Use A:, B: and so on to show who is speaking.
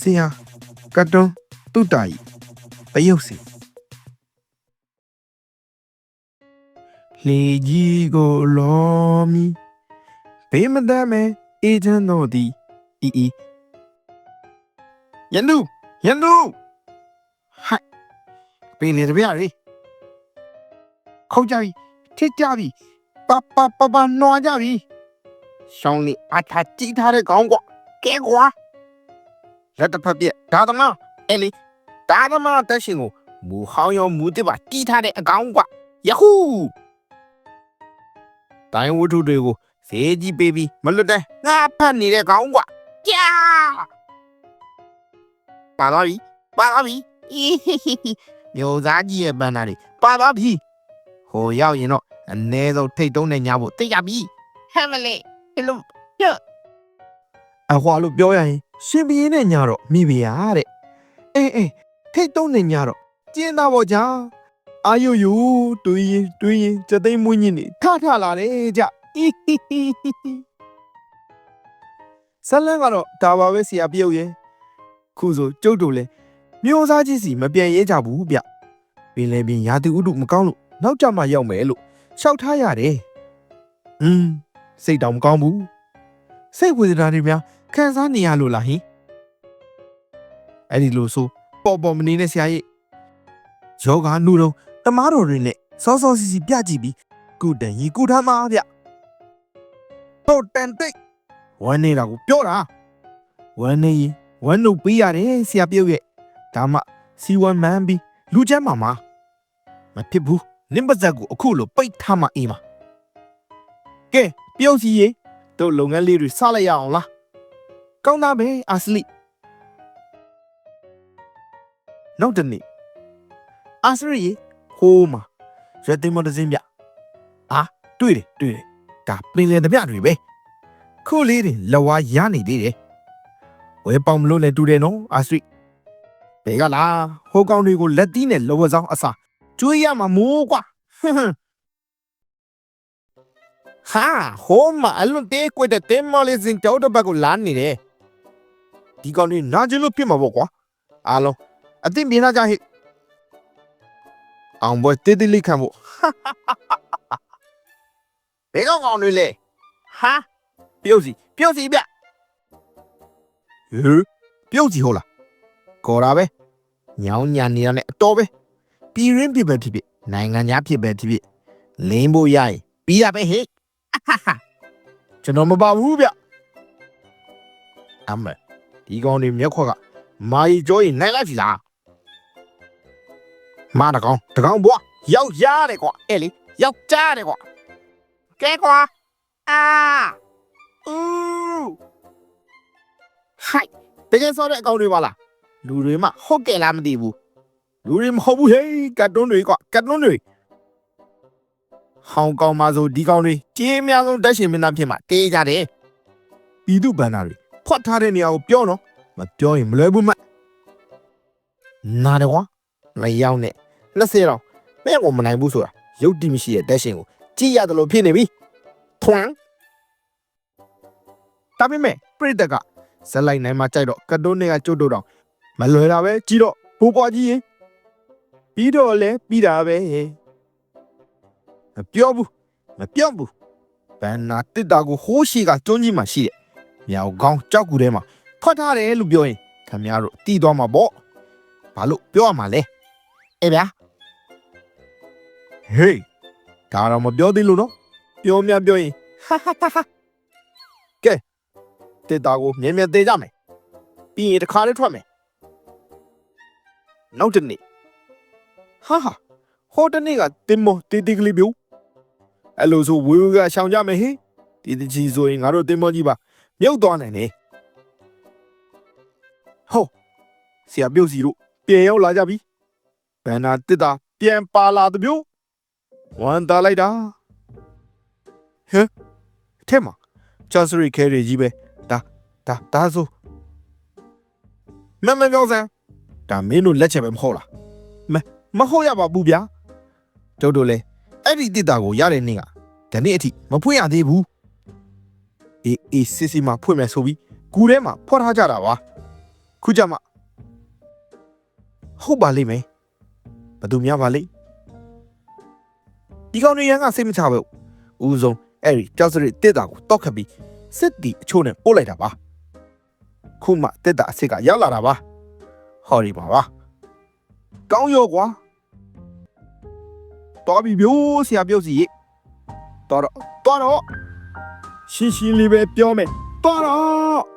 A: ဆရာကတ်တွန်းတုတာကြီးပယုတ်စီလေကြီးကိုလောမီဘေးမတတ်မဲအေဂျင့်တို့သည်အီအီ ယန္ဒူယန္ဒူဟိုက်ပင်လေတပြရီခေါက်ကြပြီထစ်ကြပြီပပပပနွားကြပြီရှောင်းလေးအထာကြည့်ထားတဲ့ခေါင်းကွာကဲကွာလက်တစ်ဖက်ပြက်ဒါသမားအဲ့လေဒါသမားတက်ရှင်ကိုမူဟောင်းရောမူတစ်ပါတီးထားတဲ့အကောင်ကွယဟူတိုင်းဝတ္ထုတွေကိုဈေးကြီးပေးပြီးမလွတ်တဲ့ငါဖတ်နေတဲ့ကောင်ကွကြာ ပါသွားပြီပါသွားပြီအီဟီဟီဟီမျိုးသားကြီးရဲ့ပန်းသားတွေပါသွားပြီဟိုရောက်ရင်တော့အ ਨੇ ဆုံးထိတ်တုံးနဲ့ညဖို့သိရပြီဟဲ့မလေးဘယ်လိုအဟွာလို့ပြောရရင်ရှင်ဘီရင်နဲ့ညာတော့မိဖုရားတဲ့အေးအေးထိတ်တုံးနဲ့ညာတော့ကျင်းသားပေါ့ကြာအာယုယုတွေးရင်တွေးရင်စသိမ်းမွင်းညင်းနေထထလာတယ်ကြအီဟီဟီဟီဟီဇလန်ကတော့ဒါပါပဲဆရာပြုတ်ရဲ့ ခုဆိုကျုပ်တို့လဲမျိုးစားချင်းစီမပြန်ရဲကြဘူးဗျပင်လဲပင်ရာသူဥတုမကောင်းလို့နောက်ကြမှရောက်မယ်လို့ရှောက်ထားရတယ်อืมစိတ်တောင်မကောင်းဘူးစိတ်ဝေဒနာတွေများခံစားနေရလို့လားဟင်အဲ့ဒီလိုဆိုပေါ်ပေါ်မနေနဲ့ဆရာကြီးယောဂနုတော့တမားတော်တွေနဲ့စောစောစီစီပြကြည့်ပြီးကုတန်ရီကုထားမှာဗျဟုတ်တန်တိတ်ဝမ်းနေတာကိုပြောတာဝမ်းနေရင် ဝမ်းလို့ပေးရတယ်ဆရာပြုတ်ရဲ့ဒါမှစီဝမ်းမှန်ပြီးလူချမ်းမှာမှာမဖြစ်ဘူးနင်းပါဇက်ကိုအခုလိုပိတ်ထားမှအေးမှာကဲပြုတ်စီရေတို့လုပ်ငန်းလေးတွေစလိုက်ရအောင်လားကောင်းသားပဲအာစလိနောက်တနေ့အာစရိဟိုးမှာရွက်သိမ်းမတစ်စင်းပြအာတွေ့တယ်တွေ့တယ်ဒါပင်လေတပြတွေပဲခုလေးတွေလဝါရနေသေးတယ် ဝဲပေါင်မလို့လည်းတူတယ်နော်အာစရိဘယ်ကလားဟိုကောင်တွေကိုလက်သီးနဲ့လောဝဆောင်အစာကျွေးရမှာမိုးကွာဟွန်းဟွန်းဟာဟိုးမှာအလွန်တေးကွက်တဲ့တင်းမော်လေးစင်ကြောက်တဲ့ဘက်ကိုလာနေတယ်ဒီကောင်လေးနာကျင်လို့ဖြစ်မှာပေါ့ကွာအားလုံးအသိမြင်လာကြဟိအောင်ပွဲတေးသေးလေးခံဖို့ဘယ်ကောင်ကောင်တွေလဲဟာပြုတ်စီပြုတ်စီဗျ ဟေးပြုတ်စီဟုတ်လားကော်တာပဲညောင်းညာနေရတဲ့အတော်ပဲပြည်ရင်းဖြစ်ပဲဖြစ်ဖြစ်နိုင်ငံသားဖြစ်ပဲဖြစ်ဖြစ်လင်းဖို့ရရင်ပြီးရပဲဟိကျွန်တော်မပါဘူးဗျအမေဒီကောင်တွေမျက်ခွက်ကမာရီကျော်ရင်နိုင်လိုက်ပြီလားမာတကောင်တကောင်ဘွားယောက်ျားတယ်ကွာအဲ့လေယောက်ျားတယ်ကွာကဲကွာအာဦး ဟိုက်တကယ်စောတဲ့အကောင်တွေပါလားလူတွေမှဟုတ်ကဲ့လားမသိဘူးလူတွေမဟုတ်ဘူးဟေးကတ်တွန်းတွေကွာကတ်တွန်းတွေဟောင်ကောင်မှာဆိုဒီကောင်တွေကြေးအများဆုံးတက်ရှင်မင်းသားဖြစ်မှာတေးကြတယ်ပြည်သူဗန္နာတွေဖွက်ထားတဲ့နေရာကိုပြောနော်မပြောရင်မလွယ်ဘူးမနာတယ်ကွာမရောက်နဲ့လက်စဲတော့မဲ့ကိုမနိုင်ဘူးဆိုတာရုပ်တိမရှိတဲ့တက်ရှင်ကိုကြည့်ရတယ်လို့ဖြစ်နေပြီထွန်းဒါပေမဲ့ပြိတ္တက ဇက်လိုက်နိုင်မှကြိုက်တော့ကတ်တုံးတွေကကျွတ်တော့တော့မလွယ်တာပဲကြည့်တော့ဘိုးပွားကြီးရင်ပြီးတော့လဲပြီးတာပဲမပြောဘူးမပြောဘူးဘန်နာတစ်တာကိုဟိုးရှိကကျွန်းကြီးမှာရှိတယ်မြောက်ကောင်းကြောက်ကူထဲမှာဖွက်ထားတယ်လို့ပြောရင်ခင်ဗျားတို့တီးသွားမှာပေါ့ဘာလို့ပြောရမှာလဲအေးဗျာဟေးဒါတော့မပြောသေးလို့နော်ပြောမြပြောရင်ဟာဟာဟာဟာကဲ တေတာကိုမြင်မြင်သေးကြမယ်ပြီးရင်တစ်ခါလေးထွက်မယ်နောက်တစ်နေ့ဟာဟာဟိုတနေ့ကတင်မတေးတေးကလေးပြိုအဲ့လိုဆိုဝေဝေကရှောင်ကြမယ်ဟင်ဒီတကြီးဆိုရင်ငါတို့တင်မကြီးပါမြုပ်သွားနိုင်တယ်ဟုတ်ဆရာပြုတ်စီတို့ပြန်ရောက်လာကြပြီဘန်နာတစ်တာပြန်ပါလာတမျိုးဝမ်းသာလိုက်တာဟဲ့အထက်မှာချာစရီခဲတွေကြီးပဲ ဒါဒါဒါဆိုမန်မန်ပြောစမ်းဒါမင်းတို့လက်ချက်ပဲမဟုတ်လားမမဟုတ်ရပါဘူးဗျာကျုပ်တို့လည်းအဲ့ဒီတစ်တာကိုရတဲ့နေ့ကဒီနေ့အထိမဖွင့်ရသေးဘူးအေးအေးစစ်စစ်မှဖွင့်မယ်ဆိုပြီးကူထဲမှာဖွက်ထားကြတာပါခုကြမှာဟုတ်ပါလိမ့်မယ်ဘယ်သူများပါလိမ့်ဒီကောင်တွေရန်ကစိတ်မချဘူးဦးဆုံးအဲ့ဒီကြောက်စရစ်တစ်တာကိုတောက်ခတ်ပြီးစစ်တီအချို့နဲ့ပို့လိုက်တာပါ ခုမှတစ်တာအစ်စ်ကရောက်လာတာပါဟော်ဒီပါပါကောင်းရောကွာတော်ပြီဗျိုးဆရာပြုတ်စီရေတော်တော့တော်တော့ရှင်းရှင်းလေးပဲပြောမယ်တော်တော့